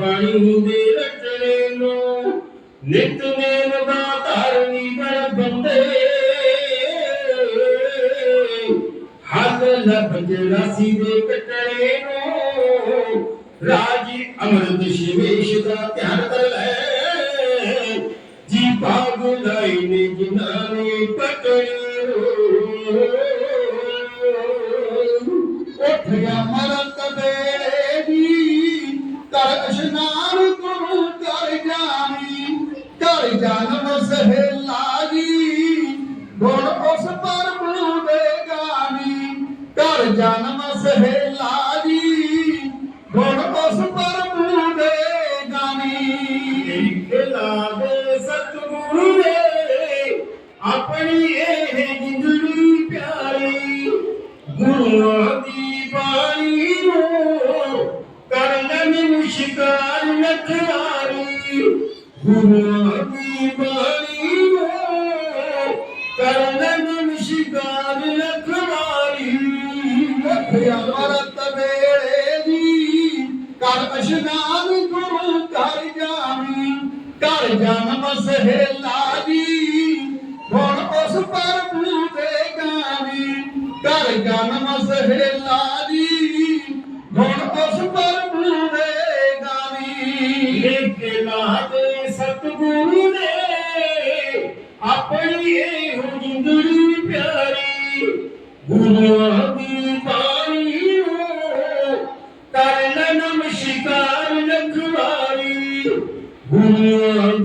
ਬਾਣੀ ਹੁੰਦੇ ਰਚਣੇ ਨੂੰ, ਨਿਤ ਦਾ ਧਾਰਨੀ ਬਣ ਬੰਦੇ। ਹੱਥ ਲਬਜ ਰਾਸੀ ਦੇ ਕਟੜੇ ਨੂੰ, ਰਾਜੀ ਅਮਰਤ ਸ਼ਿਵੇਸ਼ ਦਾ ਧਿਆਨ ਕਰ ਲੈ। ਜੀ ਭਾਗ ਲਾਈ ਨੇ ਜਿਨ੍ਹਾਂ ਨੇ ਪਟੜੀ ਉੱਠ ਗਿਆ ਮਰਤ ਗਾਣੀ ਸਤਿਗੁਰੂ ਨੇ ਆਪਣੀ ਇਹ ਜਿੰਦੜੀ ਪਿਆਰੀ, ਗੁਰੂਆਂ ਦੀ ਬਾਣੀ ਨੂੰ ਕਰਨ ਸ਼ਿਕਾਰ ਨਖਾਰੀ ਗੁਰੂਆਂ ਦੀ ਬਾਣੀ ਨੂੰ ਕਰਨ ਮੁਸ਼ਕਾਰ ਨਖਾਰੀ ਉੱਠਿਆ ਮਰਤ ਵੇਲੇ ਦੀ, ਕਰ ਇਸ਼ਨਾਨ ਗੁਰੂ ਕਰ ਜਾਣੀ ਕਰ ਜਨਮ ਸਹੇਲਾ ਹੁਣ ਉਸ ਪ੍ਰਭੂ ਦੇ ਗਾਣੀ ਕਰ ਜਨਮ ਸਹੇਲਾ ਜੀ ਹੁਣ ਉਸ ਪ੍ਰਭੂ ਦੇ ਗਾਣੀ ਲੇਖਲਾ ਦੇ ਸਤਿਗੁਰੂ ਨੇ ਆਪਣੀ ਇਹ ਜਿੰਦੜੀ ਪਿਆਰੀ, ਗੁਰੂਆਂ ਦੀ ਬਾਣੀ ਨੂੰ ਕਰਨ ਨਮਸਕਾਰ ਲਖਵਾਰੀ ਗੁਰੂਆਂ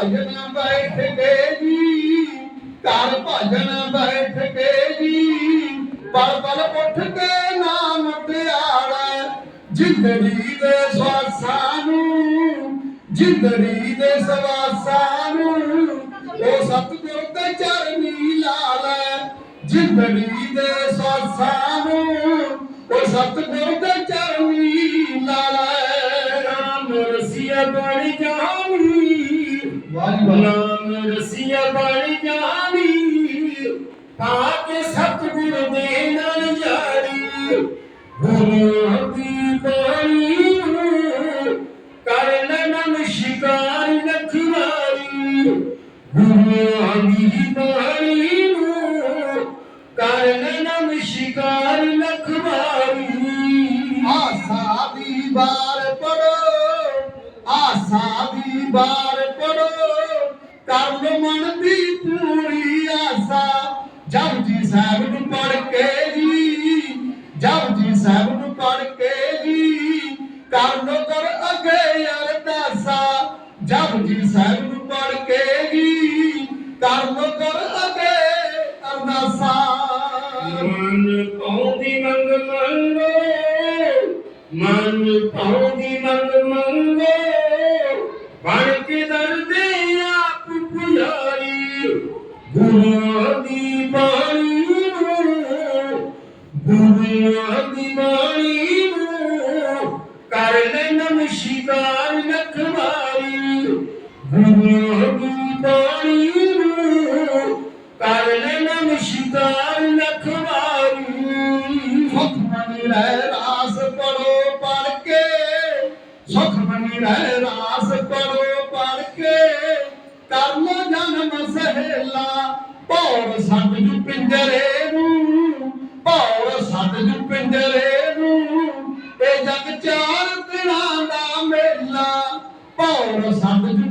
ਭਜਨ ਬੈਠ ਕੇ ਜੀ, ਘਰ ਭਜਨ ਬੈਠ ਕੇ ਜੀ। ਪਲ ਪਲ ਉੱਠ ਕੇ ਨਾਮ ਪਿਆਰਾ, ਜਿੰਦੜੀ ਦੇ ਸਵਾਸਾਂ ਨੂੰ, ਜਿੰਦੜੀ ਦੇ ਸਵਾਸਾਂ ਨੂੰ। ਉਹ ਸਤਿਗੁਰ ਦੇ ਚਰਨੀ ਲਾ ਜਿੰਦੜੀ ਦੇ ਸਵਾਸਾਂ ਨੂੰ। ਉਹ ਸਤਿਗੁਰ ਦੇ ਚਰਨੀ ਲਾ ਲੈ ਰਸੀਆ ਨਾਮ ਰਸੀਆ ਬਣ ਜਾਵੀ ਪਾਕੇ ਸਤਿਗੁਰ ਦੇ ਨਾਲ ਜਾਰੀ ਗੁਰੂ ਦੀ ਬਾਣੀ ਕਰਨ ਨਮਸਕਾਰ ਲਖਵਾਰੀ ਗੁਰੂ ਦੀ ਬਾਣੀ ਕਰਨ ਸ਼ਿਕਾਰ ਲਖਵਾਰੀ ਆਸਾ ਦੀ ਬਾਰ ਪੜੋ, ਆਸਾ ਦੀ ਬਾਰ ਸਾਹਿਬ ਨੂੰ ਪੜ ਕੇ ਜੀ ਜਪਜੀ ਸਾਹਿਬ ਨੂੰ ਪੜ ਕੇ ਜੀ, ਕਰ ਲੋ ਕਰ ਅਗੇ ਅਰਦਾਸਾ ਜਪਜੀ ਸਾਹਿਬ ਨੂੰ ਪੜ ਕੇ ਜੀ, ਕਰ ਲੋ ਕਰ ਅਗੇ ਅਰਦਾਸਾ। ਮਨ ਪਾਉਂਦੀ ਮੰਗ ਮੰਗੇ, ਮਨ ਪਾਉਂਦੀ ਮੰਗ ਮੰਗੇ, ਬਣ ਕੇ ਦਰਦੇ ਆਪ ਪੁਜਾਰੀ। ਗੁਰੂ ਨੂੰ ਦੀ ਬਾਣੀ ਨੂੰ ਕਰ ਲੈ ਨਮਸਕਾਰ ਲਖਵਾਰੀ ਗੁਰੂ ਦੀ ਬਾਣੀ ਨੂੰ ਕਰ ਲੈ ਨਮਸਕਾਰ ਲਖਵਾਰੀ ਸੁਖ ਮਨੀ ਰਹਿ ਰਾਸ ਪੜੋ ਪੜ ਕੇ, ਸੁਖ ਮਨੀ ਰਹਿ ਰਾਸ ਪੜੋ ਪੜ ਕੇ। ਕਰ ਲੋ ਜਨਮ ਸਹੇਲਾ, ਭੌਰ ਸੱਤ ਜੂ ਪਿੰਜਰੇ ਭੌਰ ਸੱਤ ਨੂੰ, ਇਹ ਜਗ ਚਾਰ ਦਿਨਾਂ ਦਾ ਮੇਲਾ। ਭੌਰ ਸੱਤ ਜੂ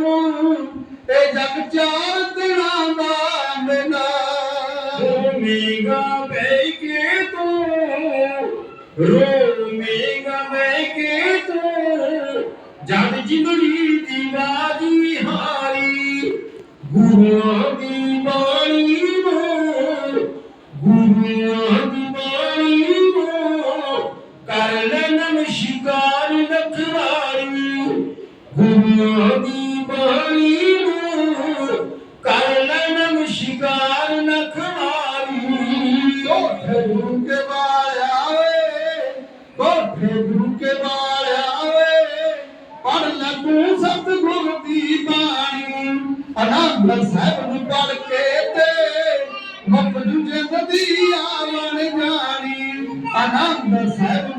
ਨੂੰ, ਇਹ ਜਗ ਚਾਰ ਦਿਨਾਂ ਦਾ ਮੇਲਾ। ਰੋਮੇਗਾ ਬੈ ਕੇ ਤੂੰ ਰੋਮੇਗਾ ਬੈ ਕੇ ਤੂੰ ਜਦ ਜਿੰਦੜੀ ਦੀ ਬਾਜੀ ਹਾਰੀ। ਗੁਰੂਆਂ ਗੁਰੂਆਂ ਦੀ ਬਾਣੀ ਨੂੰ ਕਰ ਲੈ ਨਮਸਕਾਰ ਲਖਵਾਰੀ ਕੋਠੇ ਗੁਰੂ ਕੇ ਬਾਲਿਆ ਵੇ ਕੋਠੇ ਗੁਰੂ ਕੇ ਬਾਲਿਆ ਵੇ ਪੜ ਲੱਗੂ ਸਤਿਗੁਰ ਦੀ ਬਾਣੀ ਅਨੰਦ ਸਾਹਿਬ ਨੂੰ ਪੜ ਕੇ ਤੇ ਮੁਕਤ ਦੀ ਆਵਣ ਜਾਣੀ ਆਨੰਦ ਸਾਹਿਬ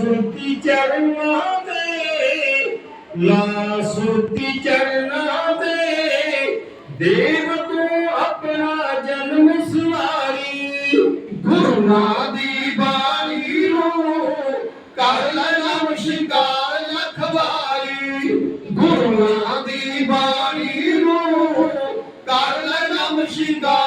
ਸੁਰਤੀ ਚਰਨਾਂ ਦੇ ਲਾ ਸੁਰਤੀ ਚਰਨਾਂ ਦੇ ਦੇਵ ਤੂੰ ਆਪਣਾ ਜਨਮ ਸਵਾਰੀ। ਗੁਰਨਾ ਦੀ ਬਾਣੀ ਨੂੰ ਕਰ ਲੈ ਨਾਮ ਸ਼ਿਕਾਰ ਲਖਵਾਰੀ ਗੁਰਨਾ ਦੀ ਬਾਣੀ ਨੂੰ ਕਰ ਲੈ ਨਾਮ ਸ਼ਿਕਾਰ